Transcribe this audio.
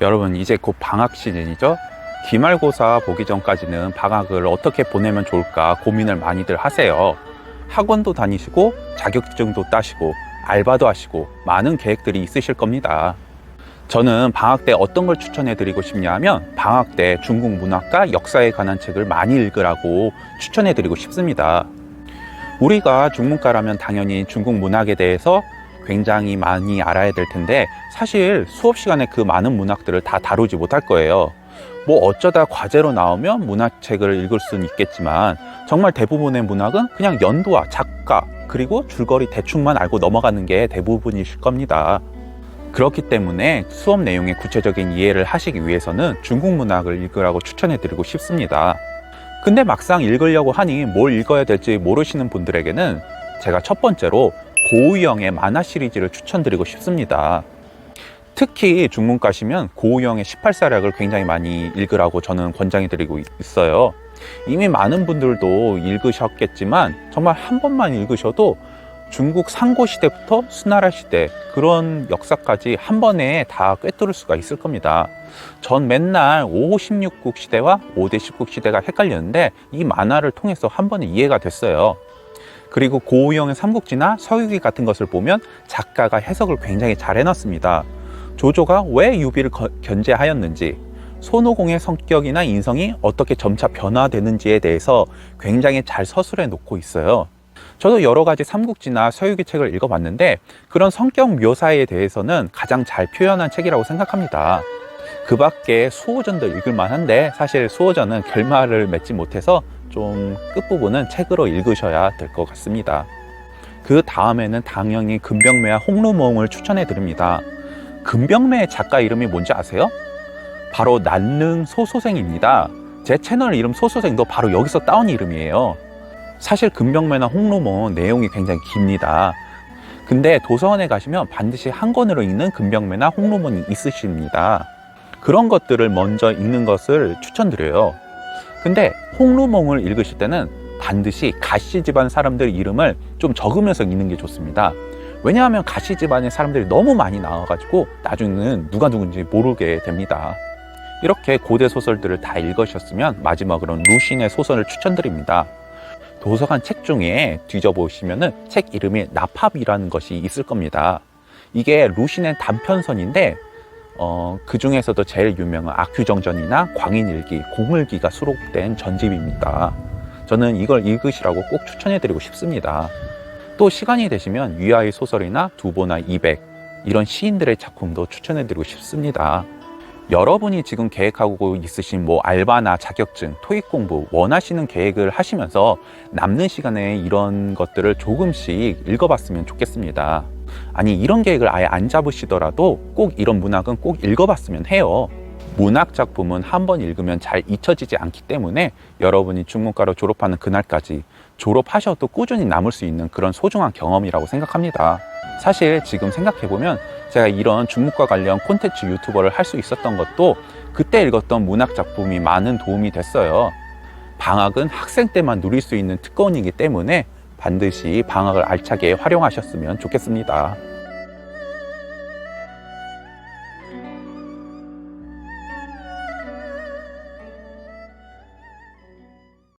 여러분 이제 곧 방학 시즌이죠? 기말고사 보기 전까지는 방학을 어떻게 보내면 좋을까 고민을 많이들 하세요. 학원도 다니시고 자격증도 따시고 알바도 하시고 많은 계획들이 있으실 겁니다. 저는 방학 때 어떤 걸 추천해 드리고 싶냐 하면 방학 때 중국 문학과 역사에 관한 책을 많이 읽으라고 추천해 드리고 싶습니다. 우리가 중문과라면 당연히 중국 문학에 대해서 굉장히 많이 알아야 될 텐데 사실 수업 시간에 그 많은 문학들을 다 다루지 못할 거예요. 뭐 어쩌다 과제로 나오면 문학책을 읽을 수는 있겠지만 정말 대부분의 문학은 그냥 연도와 작가 그리고 줄거리 대충만 알고 넘어가는 게 대부분이실 겁니다. 그렇기 때문에 수업 내용의 구체적인 이해를 하시기 위해서는 중국 문학을 읽으라고 추천해 드리고 싶습니다. 근데 막상 읽으려고 하니 뭘 읽어야 될지 모르시는 분들에게는 제가 첫 번째로 고우영의 만화 시리즈를 추천드리고 싶습니다. 특히 중문과시면 고우영의 18사략을 굉장히 많이 읽으라고 저는 권장해 드리고 있어요. 이미 많은 분들도 읽으셨겠지만 정말 한 번만 읽으셔도 중국 상고 시대부터 수나라 시대 그런 역사까지 한 번에 다 꿰뚫을 수가 있을 겁니다. 전 맨날 5호 16국 시대와 5대 19국 시대가 헷갈렸는데 이 만화를 통해서 한 번에 이해가 됐어요. 그리고 고우영의 삼국지나 서유기 같은 것을 보면 작가가 해석을 굉장히 잘 해놨습니다. 조조가 왜 유비를 거- 견제하였는지, 손오공의 성격이나 인성이 어떻게 점차 변화되는지에 대해서 굉장히 잘 서술해 놓고 있어요. 저도 여러 가지 삼국지나 서유기 책을 읽어봤는데 그런 성격 묘사에 대해서는 가장 잘 표현한 책이라고 생각합니다. 그 밖에 수호전도 읽을 만한데 사실 수호전은 결말을 맺지 못해서 좀 끝부분은 책으로 읽으셔야 될 것 같습니다. 그 다음에는 당연히 금병매와 홍루몽을 추천해 드립니다. 금병매의 작가 이름이 뭔지 아세요? 바로 난능 소소생입니다. 제 채널 이름 소소생도 바로 여기서 따온 이름이에요. 사실 금병매나 홍루몽 내용이 굉장히 깁니다. 근데 도서관에 가시면 반드시 한 권으로 읽는 금병매나 홍루몽이 있으십니다. 그런 것들을 먼저 읽는 것을 추천드려요. 근데 홍루몽을 읽으실 때는 반드시 가시 집안 사람들 이름을 좀 적으면서 읽는 게 좋습니다. 왜냐하면 가시 집안의 사람들이 너무 많이 나와가지고 나중에는 누가 누군지 모르게 됩니다. 이렇게 고대 소설들을 다 읽으셨으면 마지막으로 루신의 소설을 추천드립니다. 도서관 책 중에 뒤져보시면은 책 이름이 나팝이라는 것이 있을 겁니다. 이게 루신의 단편선인데 어, 그 중에서도 제일 유명한 아큐정전이나 광인일기, 공을기가 수록된 전집입니다. 저는 이걸 읽으시라고 꼭 추천해드리고 싶습니다. 또 시간이 되시면 위아의 소설이나 두보나 이백 이런 시인들의 작품도 추천해드리고 싶습니다. 여러분이 지금 계획하고 있으신 뭐 알바나 자격증, 토익 공부 원하시는 계획을 하시면서 남는 시간에 이런 것들을 조금씩 읽어봤으면 좋겠습니다. 아니 이런 계획을 아예 안 잡으시더라도 꼭 이런 문학은 꼭 읽어봤으면 해요. 문학 작품은 한 번 읽으면 잘 잊혀지지 않기 때문에 여러분이 중문과로 졸업하는 그날까지 졸업하셔도 꾸준히 남을 수 있는 그런 소중한 경험이라고 생각합니다. 사실 지금 생각해보면 제가 이런 중문과 관련 콘텐츠 유튜버를 할 수 있었던 것도 그때 읽었던 문학 작품이 많은 도움이 됐어요. 방학은 학생 때만 누릴 수 있는 특권이기 때문에 반드시 방학을 알차게 활용하셨으면 좋겠습니다.